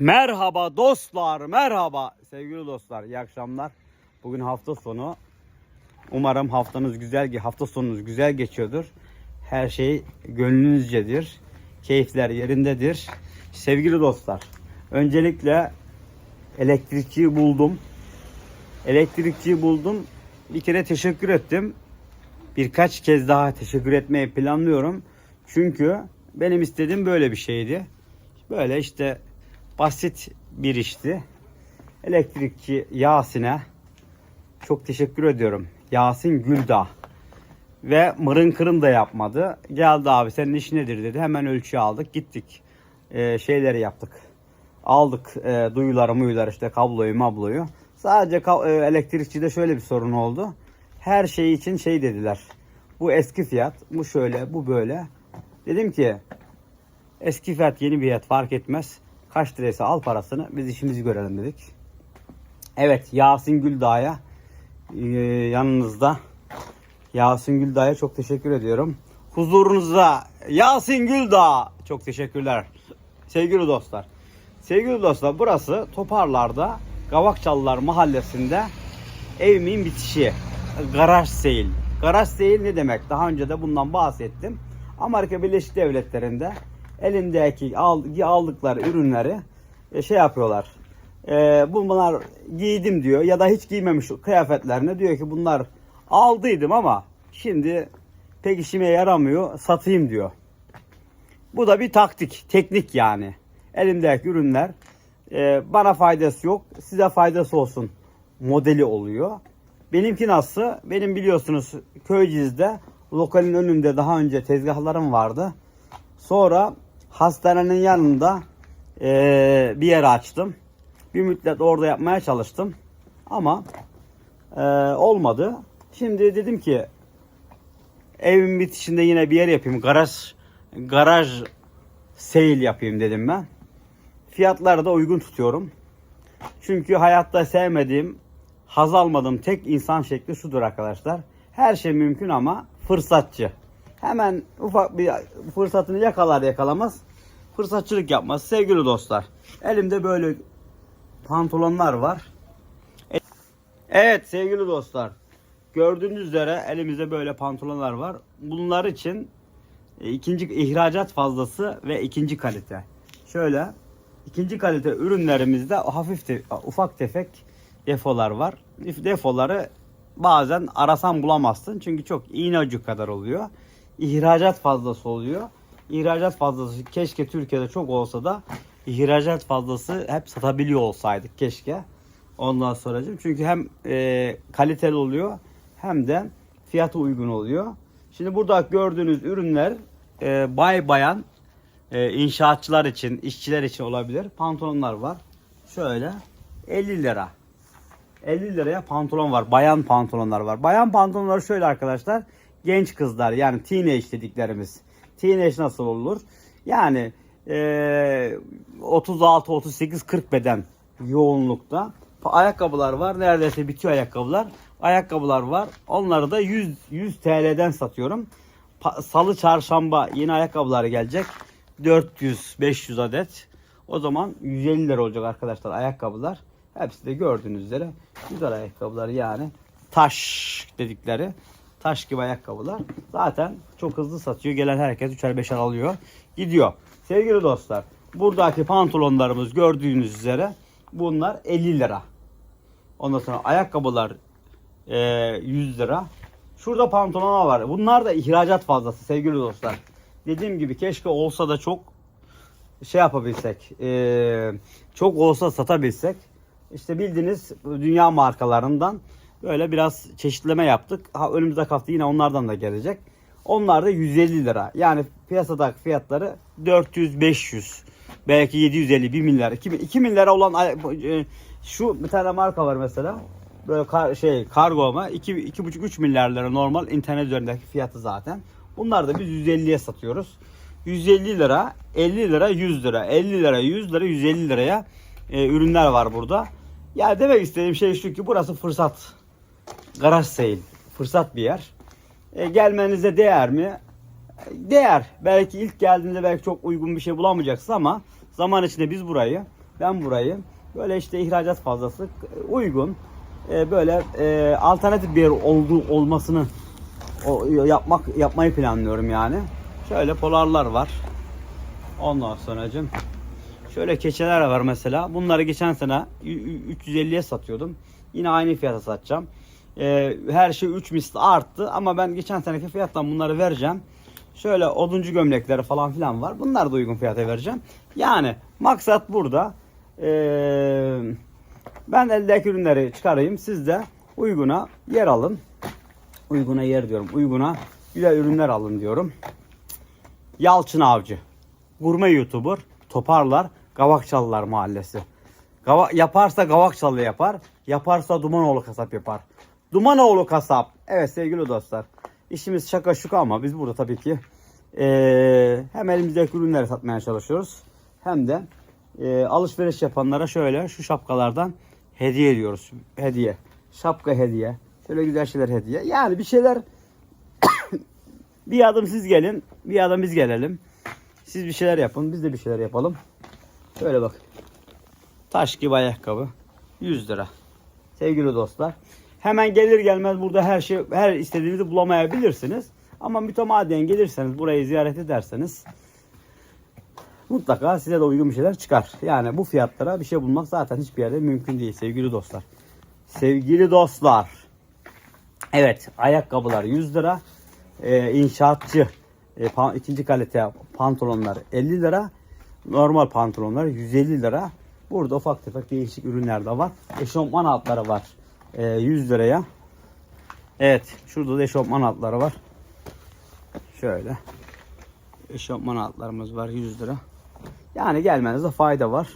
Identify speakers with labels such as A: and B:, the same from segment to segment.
A: Merhaba dostlar, merhaba sevgili dostlar. İyi akşamlar. Bugün hafta sonu. Umarım haftanız güzel, hafta sonunuz güzel geçiyordur. Her şey gönlünüzcedir. Keyifler yerindedir. Sevgili dostlar, öncelikle elektrikçiyi buldum. Elektrikçiyi buldum. Bir kere teşekkür ettim. Birkaç kez daha teşekkür etmeyi planlıyorum. Çünkü benim istediğim böyle bir şeydi. Böyle işte basit bir işti. Elektrikçi Yasin'e çok teşekkür ediyorum. Yasin Güldağ. Ve mırın kırın da yapmadı. Geldi abi senin iş nedir dedi. Hemen ölçü aldık gittik. Ee, şeyleri yaptık. Aldık e, duyuları muyuları işte kabloyu mabloyu. Sadece ka- e, elektrikçide şöyle bir sorun oldu. Her şey için şey dediler. Bu eski fiyat, bu şöyle, bu böyle. Dedim ki eski fiyat yeni fiyat fark etmez. Kaç liraysa al parasını biz işimizi görelim dedik. Evet Yasin Güldağ'a e, yanınızda. Yasin Güldağ'a çok teşekkür ediyorum. Huzurunuzda Yasin Güldağ çok teşekkürler. Sevgili dostlar. Sevgili dostlar burası Toparlar'da Gavakçalılar mahallesinde evimin bitişi. Garaj sale. Garaj sale ne demek? Daha önce de bundan bahsettim. Amerika Birleşik Devletleri'nde elindeki al- aldıkları ürünleri e, şey yapıyorlar. E, bunlar giydim diyor ya da hiç giymemiş kıyafetlerini diyor ki bunlar aldıydım ama şimdi pek işime yaramıyor satayım diyor. Bu da bir taktik, teknik yani. Elimdeki ürünler e, bana faydası yok, size faydası olsun modeli oluyor. Benimki nasıl? Benim biliyorsunuz Köyceğiz'de lokalin önünde daha önce tezgahlarım vardı. Sonra hastanenin yanında e, bir yer açtım. Bir müddet orada yapmaya çalıştım. Ama e, olmadı. Şimdi dedim ki evin bitişinde yine bir yer yapayım. Garaj garaj sale yapayım dedim ben. Fiyatları da uygun tutuyorum. Çünkü hayatta sevmediğim, haz almadığım tek insan şekli şudur arkadaşlar. Her şey mümkün ama fırsatçı. Hemen ufak bir fırsatını yakalar yakalamaz fırsatçılık yapmaz. Sevgili dostlar, elimde böyle pantolonlar var. Evet sevgili dostlar, gördüğünüz üzere elimizde böyle pantolonlar var. Bunlar için e, ikinci ihracat fazlası ve ikinci kalite. Şöyle ikinci kalite ürünlerimizde hafif te- ufak tefek defolar var. Defoları bazen arasan bulamazsın çünkü çok iğne ucu kadar oluyor. İhracat fazlası oluyor. İhracat fazlası keşke Türkiye'de çok olsa da ihracat fazlası hep satabiliyor olsaydık keşke. Ondan sonra çünkü hem e, kaliteli oluyor hem de fiyatı uygun oluyor. Şimdi burada gördüğünüz ürünler e, bay bayan e, inşaatçılar için, işçiler için olabilir. Pantolonlar var. Şöyle 50 lira. 50 liraya pantolon var. Bayan pantolonlar var. Bayan pantolonları şöyle arkadaşlar. Genç kızlar yani teenage dediklerimiz. Teenage nasıl olur? Yani e, 36, 38, 40 beden yoğunlukta. Ayakkabılar var. Neredeyse bitiyor ayakkabılar. Ayakkabılar var. Onları da 100, 100 TL'den satıyorum. Pa- Salı çarşamba yeni ayakkabılar gelecek. 400-500 adet. O zaman 150 lira olacak arkadaşlar ayakkabılar. Hepsi de gördüğünüz üzere güzel ayakkabılar yani taş dedikleri taş gibi ayakkabılar. Zaten çok hızlı satıyor. Gelen herkes üçer beşer alıyor. Gidiyor. Sevgili dostlar buradaki pantolonlarımız gördüğünüz üzere bunlar 50 lira. Ondan sonra ayakkabılar e, 100 lira. Şurada pantolonlar var. Bunlar da ihracat fazlası sevgili dostlar. Dediğim gibi keşke olsa da çok şey yapabilsek. e, çok olsa satabilsek. İşte bildiğiniz dünya markalarından böyle biraz çeşitleme yaptık. Ha, önümüzdeki hafta yine onlardan da gelecek. Onlar da 150 lira. Yani piyasadaki fiyatları 400-500 belki 750 1 milyar 2, 2 milyara olan e, şu bir tane marka var mesela. Böyle kar, şey kargo ama 2 2,5 3 milyar lira normal internet üzerindeki fiyatı zaten. Bunlar da biz 150'ye satıyoruz. 150 lira, 50 lira, 100 lira, 50 lira, 100 lira, 150 liraya e, ürünler var burada. Yani demek istediğim şey şu ki burası fırsat. Garaj sale. Fırsat bir yer. E, gelmenize değer mi? Değer. Belki ilk geldiğinde belki çok uygun bir şey bulamayacaksın ama zaman içinde biz burayı Ben burayı böyle işte ihracat fazlası uygun e, böyle e, alternatif bir yer olduğu olmasını o, yapmak yapmayı planlıyorum yani. Şöyle polarlar var. Ondan sonracığım şöyle keçeler var mesela. Bunları geçen sene ü- ü- 350'ye satıyordum. Yine aynı fiyata satacağım. Ee, her şey 3 misli arttı ama ben geçen seneki fiyattan bunları vereceğim. Şöyle oduncu gömlekleri falan filan var. Bunları da uygun fiyata vereceğim. Yani maksat burada. Ee, ben eldeki ürünleri çıkarayım. Siz de uyguna yer alın. Uyguna yer diyorum. Uyguna güzel ürünler alın diyorum. Yalçın Avcı. Gurme YouTuber. Toparlar. Gavakçalılar Mahallesi. Gava yaparsa Gavakçalı yapar. Yaparsa Dumanoğlu kasap yapar. Dumanoğlu kasap. Evet sevgili dostlar. İşimiz şaka şuka ama biz burada tabii ki eee, hem elimizdeki ürünleri satmaya çalışıyoruz. Hem de eee, alışveriş yapanlara şöyle şu şapkalardan hediye ediyoruz. Hediye. Şapka hediye. Şöyle güzel şeyler hediye. Yani bir şeyler bir adım siz gelin, bir adım biz gelelim. Siz bir şeyler yapın, biz de bir şeyler yapalım. Şöyle bak. Taş gibi ayakkabı. 100 lira. Sevgili dostlar. Hemen gelir gelmez burada her şey her istediğinizi bulamayabilirsiniz. Ama mütemadiyen gelirseniz burayı ziyaret ederseniz mutlaka size de uygun bir şeyler çıkar. Yani bu fiyatlara bir şey bulmak zaten hiçbir yerde mümkün değil sevgili dostlar. Sevgili dostlar. Evet ayakkabılar 100 lira. Ee, inşaatçı e, pa- ikinci kalite pantolonlar 50 lira. Normal pantolonlar 150 lira. Burada ufak tefek değişik ürünler de var. Eşofman altları var e, 100 liraya. Evet şurada da eşofman altları var. Şöyle. Eşofman altlarımız var 100 lira. Yani gelmenizde fayda var.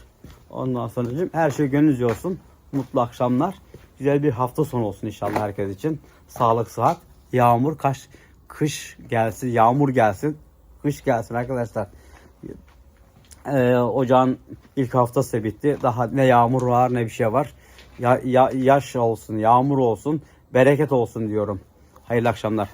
A: Ondan sonra her şey gönlünüzce olsun. Mutlu akşamlar. Güzel bir hafta sonu olsun inşallah herkes için. Sağlık, sıhhat, yağmur, kaş, kış gelsin, yağmur gelsin, kış gelsin arkadaşlar. Ee, ocağın ilk haftası bitti. Daha ne yağmur var ne bir şey var. Ya, ya, yaş olsun, yağmur olsun, bereket olsun diyorum. Hayırlı akşamlar.